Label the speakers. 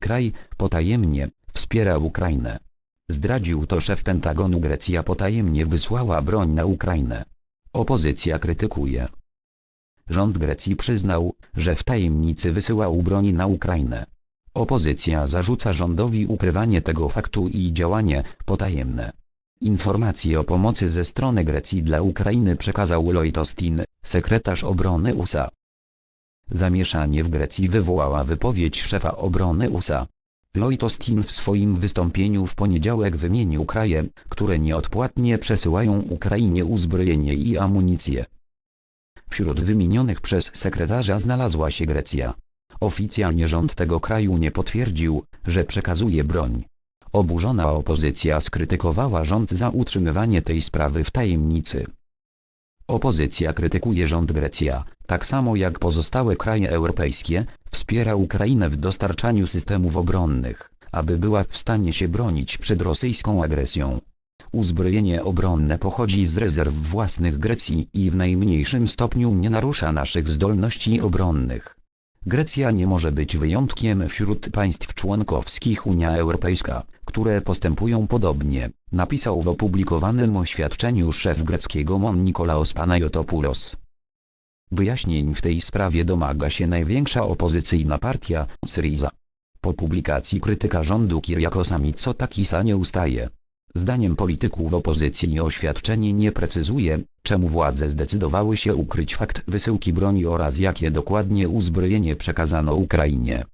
Speaker 1: Kraj, potajemnie, wspiera Ukrainę. Zdradził to szef Pentagonu Grecja potajemnie wysłała broń na Ukrainę. Opozycja krytykuje. Rząd Grecji przyznał, że w tajemnicy wysyłał broni na Ukrainę. Opozycja zarzuca rządowi ukrywanie tego faktu i działanie potajemne. Informacje o pomocy ze strony Grecji dla Ukrainy przekazał Lloyd Austin, sekretarz obrony USA. Zamieszanie w Grecji wywołała wypowiedź szefa obrony USA. Lloyd Austin w swoim wystąpieniu w poniedziałek wymienił kraje, które nieodpłatnie przesyłają Ukrainie uzbrojenie i amunicję. Wśród wymienionych przez sekretarza znalazła się Grecja. Oficjalnie rząd tego kraju nie potwierdził, że przekazuje broń. Oburzona opozycja skrytykowała rząd za utrzymywanie tej sprawy w tajemnicy. Opozycja krytykuje rząd Grecja, tak samo jak pozostałe kraje europejskie, wspiera Ukrainę w dostarczaniu systemów obronnych, aby była w stanie się bronić przed rosyjską agresją. Uzbrojenie obronne pochodzi z rezerw własnych Grecji i w najmniejszym stopniu nie narusza naszych zdolności obronnych. Grecja nie może być wyjątkiem wśród państw członkowskich Unia Europejska, które postępują podobnie, napisał w opublikowanym oświadczeniu szef greckiego MON Nikolaos Panayotopoulos. Wyjaśnień w tej sprawie domaga się największa opozycyjna partia, Syriza. Po publikacji krytyka rządu Kyriakosa Mitsotakisa nie ustaje. Zdaniem polityków opozycji oświadczenie nie precyzuje, czemu władze zdecydowały się ukryć fakt wysyłki broni oraz jakie dokładnie uzbrojenie przekazano Ukrainie.